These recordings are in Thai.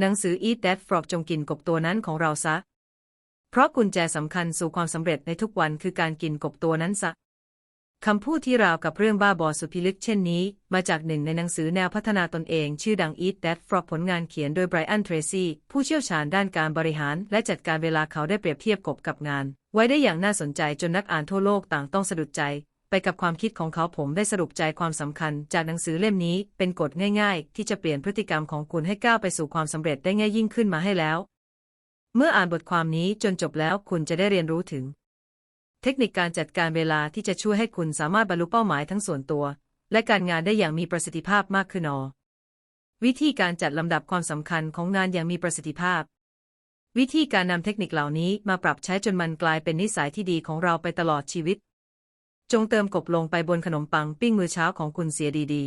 หนังสือ Eat That Frog จงกินกบตัวนั้นของเราซะ เพราะกุญแจสำคัญสู่ความสำเร็จในทุกวันคือการกินกบตัวนั้นซะคำพูดที่ราวกับเรื่องบ้าบอสุพิลึกเช่นนี้ มาจากหนึ่งในหนังสือแนวพัฒนาตนเอง ชื่อดัง Eat That Frog ผลงานเขียนโดยไบรอันเทรซี่ ผู้เชี่ยวชาญด้านการบริหาร และจัดการเวลาเขาได้เปรียบเทียบกบกับงาน ไว้ได้อย่างน่าสนใจจนนักอ่านทั่วโลกต่างต้องสะดุดใจ ไปกับความคิดของเขาผมได้สรุปใจความสำคัญ จากหนังสือเล่มนี้เป็นกฎง่ายๆ ที่จะเปลี่ยนพฤติกรรมของคุณให้ก้าวไปสู่ความสำเร็จได้ง่ายยิ่งขึ้นมาให้แล้ว เมื่ออ่านบทความนี้จนจบแล้วคุณจะได้เรียนรู้ถึง เทคนิคการจัดการเวลาที่จะช่วยให้คุณสามารถบรรลุเป้าหมายทั้งส่วนตัว และการงานได้อย่างมีประสิทธิภาพมากขึ้นอวิธีการจัดลำดับความสำคัญของงานอย่างมีประสิทธิภาพ วิธีการนำเทคนิคเหล่านี้มาปรับใช้จนมันกลายเป็นนิสัยที่ดีของเราไปตลอดชีวิต จงเติมกบลงไปบนขนมปังปิ้งมื้อเช้าของคุณเสียดี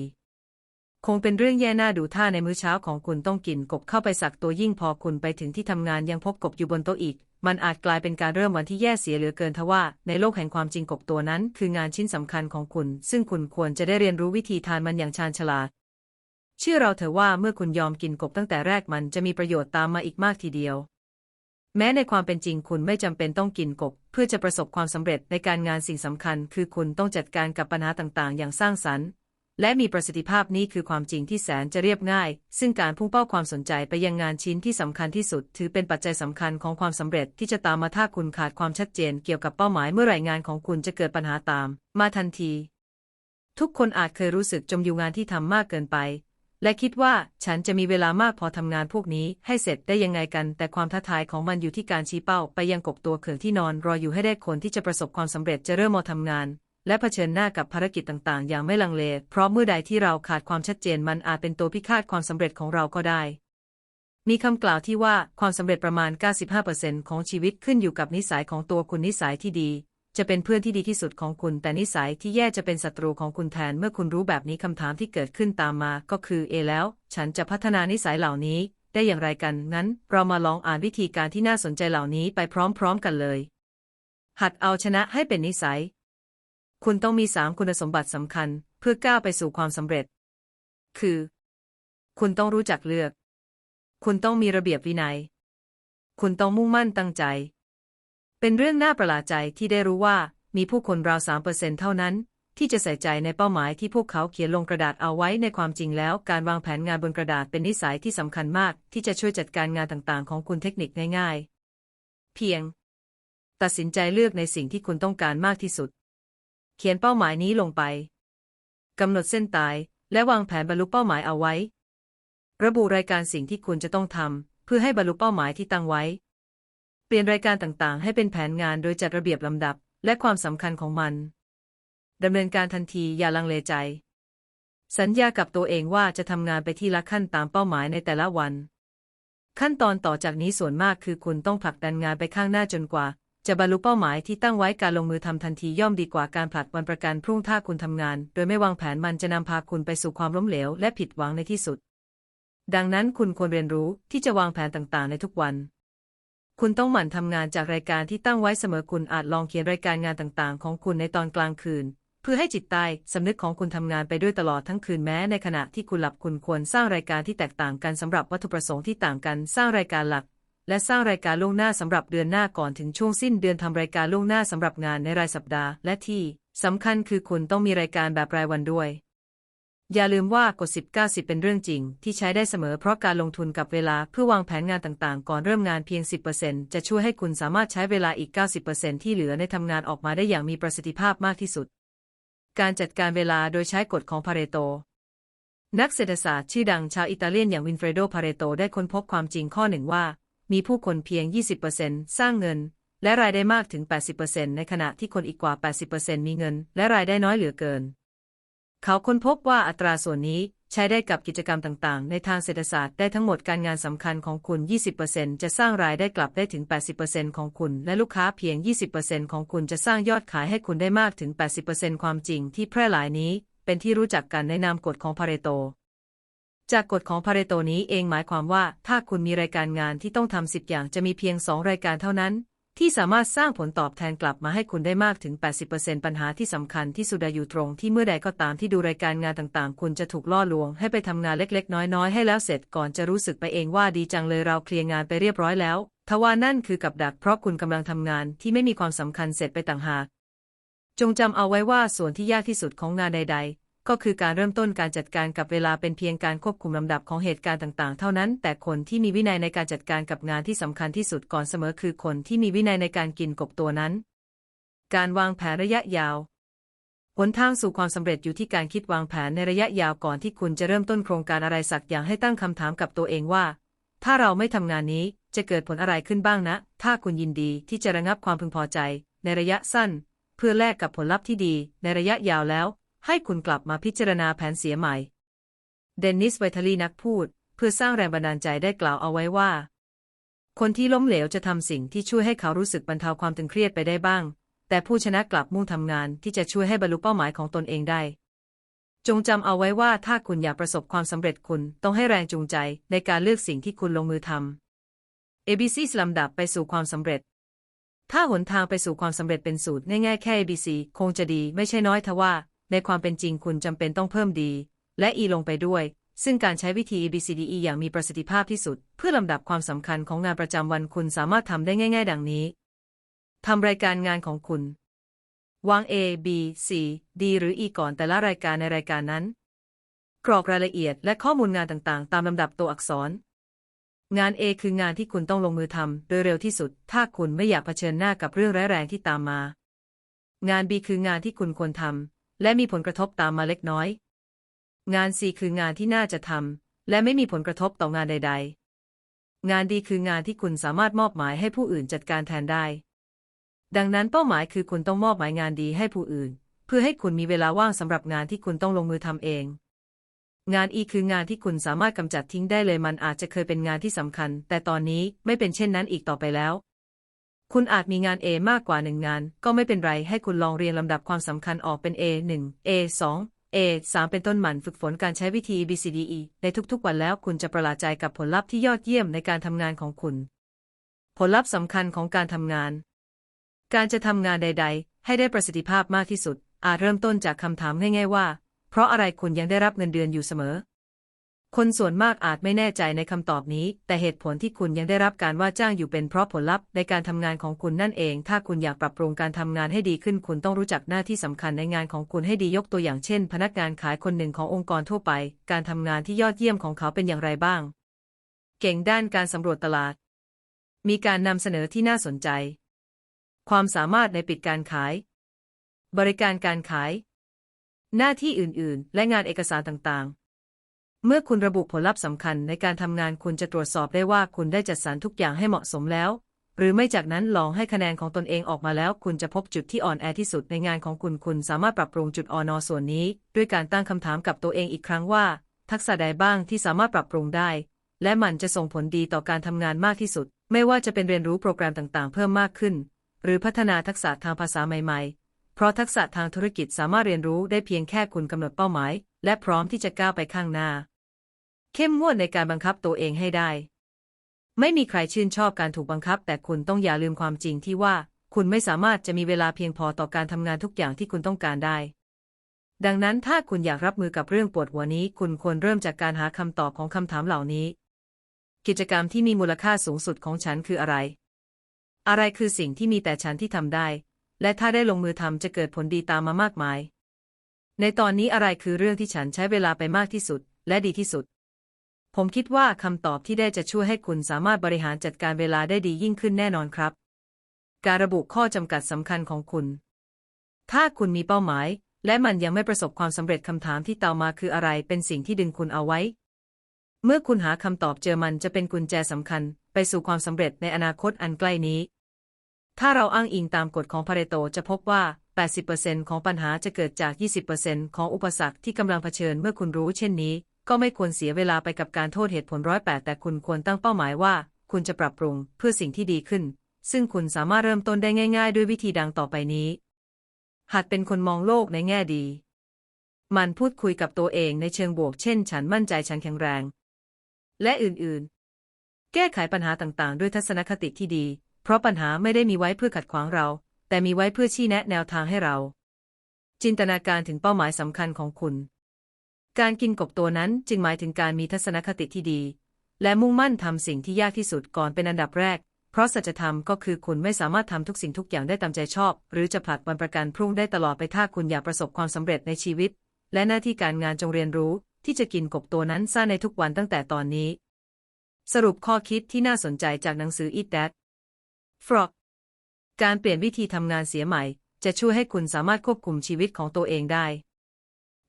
ๆ คงเป็นเรื่องแย่น่าดูถ้าในมื้อเช้าของคุณต้องกินกบเข้าไปสักตัวยิ่งพอคุณไปถึงที่ทำงานยังพบกบอยู่บนโต๊ะอีก มันอาจกลายเป็นการเริ่มวันที่แย่เสียเหลือเกินทว่าในโลกแห่งความจริงกบตัวนั้น คืองานชิ้นสำคัญของคุณ ซึ่งคุณควรจะได้เรียนรู้วิธีทานมันอย่างชาญฉลาด เชื่อเราเถอะว่าเมื่อคุณยอมกินกบตั้งแต่แรกมันจะมีประโยชน์ตามมาอีกมากทีเดียว แม้ในความเป็นจริงคุณไม่จำเป็นต้องกินกบ เพื่อจะประสบความสำเร็จในการงานสิ่งสำคัญ คือคุณต้องจัดการกับปัญหาต่างๆ อย่างสร้างสรรค์ และมีประสิทธิภาพนี้คือความจริงที่แสนจะเรียบง่าย ซึ่งการพุ่งเป้าความสนใจไปยังงานชิ้นที่สำคัญที่สุด ถือเป็นปัจจัยสำคัญของความสำเร็จที่จะตามมาถ้าคุณขาดความชัดเจนเกี่ยวกับเป้าหมายเมื่อไหร่งานของคุณจะเกิดปัญหาตาม มาทันที ทุกคนอาจเคยรู้สึกจมอยู่งานที่ทำมากเกินไป และคิดว่าฉันจะมีเวลามากพอทำงานพวกนี้ให้เสร็จได้ยังไงกัน แต่ความท้าทายของมันอยู่ที่การชี้เป้า ไปยังกบตัวเขื่องที่นอนรออยู่ให้ได้คนที่จะประสบความสำเร็จจะเริ่มมาทำงาน และเผชิญหน้ากับภารกิจต่างๆ อย่างไม่ลังเล เพราะเมื่อใดที่เราขาดความชัดเจนมันอาจเป็นตัวพิฆาตความสำเร็จของเราก็ได้ มีคำกล่าวที่ว่าความสำเร็จประมาณ 95%ของชีวิตขึ้นอยู่กับนิสัยของตัวคุณนิสัยที่ดี จะเป็นเพื่อนที่ดีที่สุดของคุณ แต่นิสัยที่แย่จะเป็นศัตรูของคุณแทน เมื่อคุณรู้แบบนี้คำถามที่เกิดขึ้นตามมา ก็คือเอแล้ว ฉันจะพัฒนานิสัยเหล่านี้ ได้อย่างไรกัน งั้น เรามาลองอ่านวิธีการที่น่าสนใจเหล่านี้ไปพร้อมๆกันเลย หัดเอาชนะให้เป็นนิสัย คุณต้องมีสามคุณสมบัติสำคัญ เพื่อก้าวไปสู่ความสำเร็จ คือ คุณต้องรู้จักเลือก คุณต้องมีระเบียบวินัย คุณต้องมุ่งมั่นตั้งใจ เป็นเรื่องน่าประหลาดใจที่ได้รู้ว่ามีผู้คนราวสามเปอร์เซ็นเท่านั้น ที่จะใส่ใจในเป้าหมายที่พวกเขาเขียนลงกระดาษเอาไว้ในความจริงแล้ว การวางแผนงานบนกระดาษเป็นนิสัยที่สำคัญมากที่จะช่วยจัดการงานต่างๆ ของคุณเทคนิคง่ายๆ เพียง ตัดสินใจเลือกในสิ่งที่คุณต้องการมากที่สุด เขียนเป้าหมายนี้ลงไปกำหนดเส้นตาย และวางแผนบรรลุเป้าหมายเอาไว้ ระบุรายการสิ่งที่คุณจะต้องทำเพื่อให้บรรลุเป้าหมายที่ตั้งไว้ เปลี่ยนรายการต่างๆ ให้เป็นแผนงานโดยจัดระเบียบลำดับ และความสำคัญของมันดำเนินการทันทีอย่าลังเลใจ สัญญากับตัวเองว่าจะทำงานไปที่ละขั้นตามเป้าหมายในแต่ละวัน ขั้นตอนต่อจากนี้ส่วนมากคือคุณต้องผลักดันงานไปข้างหน้าจนกว่า จะบรรลุเป้าหมายที่ตั้งไว้การลงมือทำทันทีย่อมดีกว่าการผลัดวันประกันพรุ่งถ้าคุณทำงาน โดยไม่วางแผนมันจะนำพาคุณไปสู่ความล้มเหลวและผิดหวังในที่สุด ดังนั้นคุณควรเรียนรู้ที่จะวางแผนต่างๆ ในทุกวัน คุณต้องหมั่นทำงานจากรายการที่ตั้งไว้เสมอคุณอาจลองเขียนรายการงานต่างๆ ของคุณในตอนกลางคืน เพื่อให้จิตใต้สำนึกของคุณทำงานไปด้วยตลอดทั้งคืนแม้ในขณะที่คุณหลับคุณควรสร้างรายการที่แตกต่างกันสำหรับวัตถุประสงค์ที่ต่างกันสร้างรายการหลัก และสร้างรายการล่วงหน้าสำหรับเดือนหน้าก่อนถึงช่วงสิ้นเดือนทำรายการล่วงหน้าสำหรับงานในรายสัปดาห์ และที่สำคัญคือคุณต้องมีรายการแบบรายวันด้วย อย่าลืมว่ากฎ 10 90 เป็นเรื่องจริง ที่ใช้ได้เสมอเพราะการลงทุนกับเวลาเพื่อวางแผนงานต่างๆ ก่อนเริ่มงานเพียง 10%จะช่วยให้คุณสามารถใช้เวลาอีก 90%ที่เหลือในทำงานออกมาได้อย่างมีประสิทธิภาพมากที่สุด การจัดการเวลาโดยใช้กฎของพาเรโต นักเศรษฐศาสตร์ชื่อดังชาวอิตาเลียนอย่างวินเฟรโด พาเรโตได้ค้นพบความจริงข้อหนึ่งว่า มีผู้คนเพียง 20%สร้างเงิน และรายได้มากถึง 80%ในขณะที่คนอีกกว่า 80%มีเงิน และรายได้น้อยเหลือเกิน เขาค้นพบว่าอัตราส่วนนี้ใช้ได้กับกิจกรรมต่างๆ ในทางเศรษฐศาสตร์ได้ทั้งหมดการงานสำคัญของคุณ 20%จะสร้างรายได้กลับได้ถึง 80%ของคุณ และลูกค้าเพียง 20%ของคุณจะสร้างยอดขายให้คุณได้มากถึง 80%ความจริงที่แพร่หลายนี้ เป็นที่รู้จักกันในนามกฎของพาเรโต จากกฎของพาเรโตนี้เองหมายความว่า ถ้าคุณมีรายการงานที่ต้องทำ10 อย่างจะมีเพียง 2 รายการเท่านั้น ที่สามารถสร้างผลตอบแทนกลับมาให้คุณได้มากถึง 80%ปัญหาที่สำคัญที่สุดอยู่ตรงที่เมื่อใดก็ตามที่ดูรายการงานต่างๆ คุณจะถูกล่อลวงให้ไปทำงานเล็กๆ น้อยๆ ให้แล้วเสร็จก่อนจะรู้สึกไปเองว่าดีจังเลยเราเคลียร์งานไปเรียบร้อยแล้ว ทว่านั่นคือกับดักเพราะคุณกำลังทำงานที่ไม่มีความสำคัญเสร็จไปต่างหาก จงจำเอาไว้ว่าส่วนที่ยากที่สุดของงานใด ๆ ก็คือการเริ่มต้นการจัดการกับเวลาเป็นเพียงการควบคุมลำดับของเหตุการณ์ต่างๆ เท่านั้น แต่คนที่มีวินัยในการจัดการกับงานที่สำคัญที่สุดก่อนเสมอคือคนที่มีวินัยในการกินกบตัวนั้น การวางแผนระยะยาวหนทางสู่ความสำเร็จอยู่ที่การคิดวางแผนในระยะยาวก่อนที่คุณจะเริ่มต้นโครงการอะไรสักอย่างให้ตั้งคำถามกับตัวเองว่า ถ้าเราไม่ทำงานนี้จะเกิดผลอะไรขึ้นบ้างนะ ถ้าคุณยินดีที่จะระงับความพึงพอใจ ในระยะสั้น เพื่อแลกกับผลลัพธ์ที่ดี ในระยะยาวแล้ว ให้คุณกลับมาพิจารณาแผนเสียใหม่ เดนนิสไวทาลีนักพูด เพื่อสร้างแรงบันดาลใจได้กล่าวเอาไว้ว่า คนที่ล้มเหลวจะทำสิ่งที่ช่วยให้เขารู้สึกบรรเทาความตึงเครียดไปได้บ้าง แต่ผู้ชนะกลับมุ่งทำงานที่จะช่วยให้บรรลุเป้าหมายของตนเองได้ จงจำเอาไว้ว่าถ้าคุณอยากประสบความสำเร็จคุณต้องให้แรงจูงใจในการเลือกสิ่งที่คุณลงมือทำ ABC ลำดับไปสู่ความสำเร็จถ้าหนทางไปสู่ความสำเร็จเป็นสูตรง่ายๆแค่ ABC คงจะดีไม่ใช่น้อยทว่า ในความเป็นจริงคุณจำเป็นต้องเพิ่มดีและ E ลงไปด้วย ซึ่งการใช้วิธี ABCDE อย่างมีประสิทธิภาพที่สุด เพื่อลำดับความสำคัญของงานประจำวันคุณสามารถทำได้ง่าย ๆ ดังนี้ทำรายการงานของคุณ วาง A B C D หรือ E ก่อนแต่ละรายการในรายการนั้น กรอกรายละเอียดและข้อมูลงานต่างๆ ตามลำดับตัวอักษร งาน A คืองานที่คุณต้องลงมือทำโดยเร็วที่สุด ถ้าคุณไม่อยากเผชิญหน้ากับเรื่องร้ายแรงที่ตามมา งาน B คืองานที่คุณควรทำ และมีผลกระทบตามมาเล็กน้อย งาน C คืองานที่น่าจะทำและไม่มีผลกระทบต่องานใด ๆ งาน D คืองานที่คุณสามารถมอบหมายให้ผู้อื่นจัดการแทนได้ ดังนั้นเป้าหมายคือคุณต้องมอบหมายงานดีให้ผู้อื่น เพื่อให้คุณมีเวลาว่างสำหรับงานที่คุณต้องลงมือทำเอง งาน E คืองานที่คุณสามารถกำจัดทิ้งได้เลยมันอาจจะเคยเป็นงานที่สำคัญ แต่ตอนนี้ไม่เป็นเช่นนั้นอีกต่อไปแล้ว คุณอาจมีงาน A มากกว่าหนึ่งงาน ก็ไม่เป็นไร ให้คุณลองเรียงลำดับความสำคัญออกเป็น A 1 A 2 A 3เป็นต้นหมั่นฝึกฝนการใช้วิธี BCDE ในทุกๆวันแล้วคุณจะประหลาดใจกับผลลัพธ์ที่ยอดเยี่ยมในการทำงานของคุณ ผลลัพธ์สำคัญของการทำงาน การจะทำงานใด ๆ ให้ได้ประสิทธิภาพมากที่สุด อาจเริ่มต้นจากคำถามง่ายๆว่า เพราะอะไรคุณยังได้รับเงินเดือนอยู่เสมอ คนส่วนมากอาจไม่แน่ใจในคำตอบนี้ แต่เหตุผลที่คุณยังได้รับการว่าจ้างอยู่เป็นเพราะผลลัพธ์ในการทำงานของคุณนั่นเอง ถ้าคุณอยากปรับปรุงการทำงานให้ดีขึ้น คุณต้องรู้จักหน้าที่สำคัญในงานของคุณให้ดียกตัวอย่างเช่น พนักงานขายคนหนึ่งขององค์กรทั่วไป การทำงานที่ยอดเยี่ยมของเขาเป็นอย่างไรบ้าง เก่งด้านการสำรวจตลาด มีการนำเสนอที่น่าสนใจ ความสามารถในปิดการขาย บริการการขาย หน้าที่อื่น ๆ และงานเอกสารต่างๆ เมื่อคุณระบุผลลัพธ์สำคัญในการทำงานคุณจะตรวจสอบได้ว่าคุณได้จัดสรรทุกอย่างให้เหมาะสมแล้ว หรือไม่จากนั้นลองให้คะแนนของตนเองออกมาแล้ว คุณจะพบจุดที่อ่อนแอที่สุดในงานของคุณคุณสามารถปรับปรุงจุดอ่อนอส่วนนี้ ด้วยการตั้งคำถามกับตัวเองอีกครั้งว่า ทักษะใดบ้างที่สามารถปรับปรุงได้ และมันจะส่งผลดีต่อการทำงานมากที่สุด ไม่ว่าจะเป็นเรียนรู้โปรแกรมต่างๆ เพิ่มมากขึ้น หรือพัฒนาทักษะทางภาษาใหม่ ๆ เพราะทักษะทางธุรกิจสามารถเรียนรู้ได้เพียงแค่คุณกำหนดเป้าหมาย และพร้อมที่จะก้าวไปข้างหน้า เข้มงวดในการบังคับตัวเองให้ได้ ไม่มีใครชื่นชอบการถูกบังคับ แต่คุณต้องอย่าลืมความจริงที่ว่า คุณไม่สามารถจะมีเวลาเพียงพอต่อการทำงานทุกอย่างที่คุณต้องการได้ ดังนั้นถ้าคุณอยากรับมือกับเรื่องปวดหัวนี้ คุณควรเริ่มจากการหาคำตอบของคำถามเหล่านี้ กิจกรรมที่มีมูลค่าสูงสุดของฉันคืออะไร อะไรคือสิ่งที่มีแต่ฉันที่ทำได้ และถ้าได้ลงมือทำจะเกิดผลดีตามมามากมาย ในตอนนี้อะไรคือเรื่องที่ฉันใช้เวลาไปมากที่สุด และดีที่สุด ผมคิดว่าคำตอบที่ได้จะช่วยให้คุณสามารถบริหารจัดการเวลาได้ดียิ่งขึ้นแน่นอนครับ การระบุข้อจำกัดสำคัญของคุณ ถ้าคุณมีเป้าหมาย และมันยังไม่ประสบความสำเร็จคำถามที่ตามมาคืออะไรเป็นสิ่งที่ดึงคุณเอาไว้ เมื่อคุณหาคำตอบเจอมันจะเป็นกุญแจสำคัญ ไปสู่ความสำเร็จในอนาคตอันใกล้นี้ ถ้าเราอ้างอิงตามกฎของพาเรโตจะพบว่า 80%ของปัญหาจะเกิดจาก 20%ของอุปสรรคที่กำลังเผชิญเมื่อคุณรู้เช่นนี้ ก็ไม่ควรเสียเวลาไปกับการโทษเหตุผลร้อยแปดแต่คุณควรตั้งเป้าหมายว่า คุณจะปรับปรุงเพื่อสิ่งที่ดีขึ้น ซึ่งคุณสามารถเริ่มต้นได้ง่าย ๆ ด้วยวิธีดังต่อไปนี้ หัดเป็นคนมองโลกในแง่ดี มันพูดคุยกับตัวเองในเชิงบวก เช่น ฉันมั่นใจฉันแข็งแรง และอื่นๆ แก้ไขปัญหาต่างๆ ด้วยทัศนคติที่ดี เพราะปัญหาไม่ได้มีไว้เพื่อขัดขวางเรา แต่มีไว้เพื่อชี้แนะแนวทางให้เรา จินตนาการถึงเป้าหมายสำคัญของคุณ การกินกบตัวนั้นจึงหมายถึงการมีทัศนคติที่ดี และมุ่งมั่นทำสิ่งที่ยากที่สุดก่อนเป็นอันดับแรก เพราะสัจธรรมก็คือคุณไม่สามารถทำทุกสิ่งทุกอย่างได้ตามใจชอบ หรือจะผลัดวันประกันพรุ่งได้ตลอดไปถ้าคุณอยากประสบความสำเร็จในชีวิต และหน้าที่การงานจงเรียนรู้ที่จะกินกบตัวนั้นซะในทุกวันตั้งแต่ตอนนี้ สรุปข้อคิดที่น่าสนใจจากหนังสือ Eat That Frog การเปลี่ยนวิธีทำงานเสียใหม่ จะช่วยให้คุณสามารถควบคุมชีวิตของตัวเองได้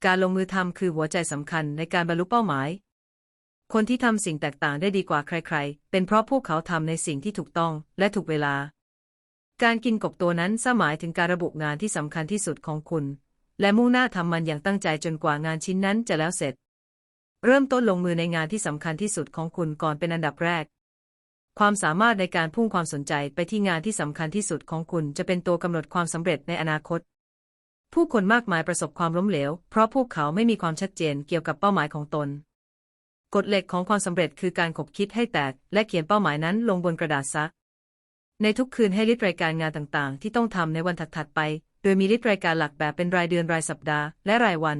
การลงมือทำคือหัวใจสำคัญในการบรรลุเป้าหมาย คนที่ทำสิ่งแตกต่างได้ดีกว่าใคร ๆ เป็นเพราะพวกเขาทำในสิ่งที่ถูกต้องและถูกเวลา การกินกบตัวนั้นสหมายถึงการระบุงานที่สำคัญที่สุดของคุณ และมุ่งหน้าทำมันอย่างตั้งใจจนกว่างานชิ้นนั้นจะแล้วเสร็จ เริ่มต้นลงมือในงานที่สำคัญที่สุดของคุณก่อนเป็นอันดับแรก ความสามารถในการพุ่งความสนใจไปที่งานที่สำคัญที่สุดของคุณจะเป็นตัวกำหนดความสำเร็จในอนาคต ผู้คนมากมายประสบความล้มเหลว เพราะพวกเขาไม่มีความชัดเจนเกี่ยวกับเป้าหมายของตน กฎเหล็กของความสำเร็จคือการขบคิดให้แตก และเขียนเป้าหมายนั้นลงบนกระดาษซะ ในทุกคืนให้ลิสต์รายการงานต่างๆ ที่ต้องทำในวันถัดๆไป โดยมีลิสต์รายการหลักแบบเป็นรายเดือนรายสัปดาห์และรายวัน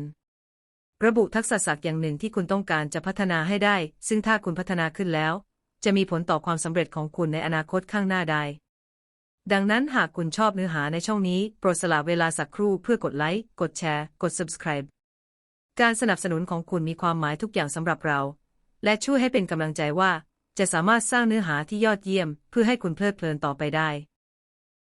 ระบุทักษะศักอย่างหนึ่งที่คุณต้องการจะพัฒนาให้ได้ ซึ่งถ้าคุณพัฒนาขึ้นแล้ว จะมีผลต่อความสำเร็จของคุณในอนาคตข้างหน้าได้ ดังนั้นหากคุณชอบเนื้อหาในช่องนี้ โปรดสละเวลาสักครู่เพื่อกดไลค์ กดแชร์ กด subscribe การสนับสนุนของคุณมีความหมายทุกอย่างสำหรับเรา และช่วยให้เป็นกำลังใจว่า จะสามารถสร้างเนื้อหาที่ยอดเยี่ยม เพื่อให้คุณเพลิดเพลินต่อไปได้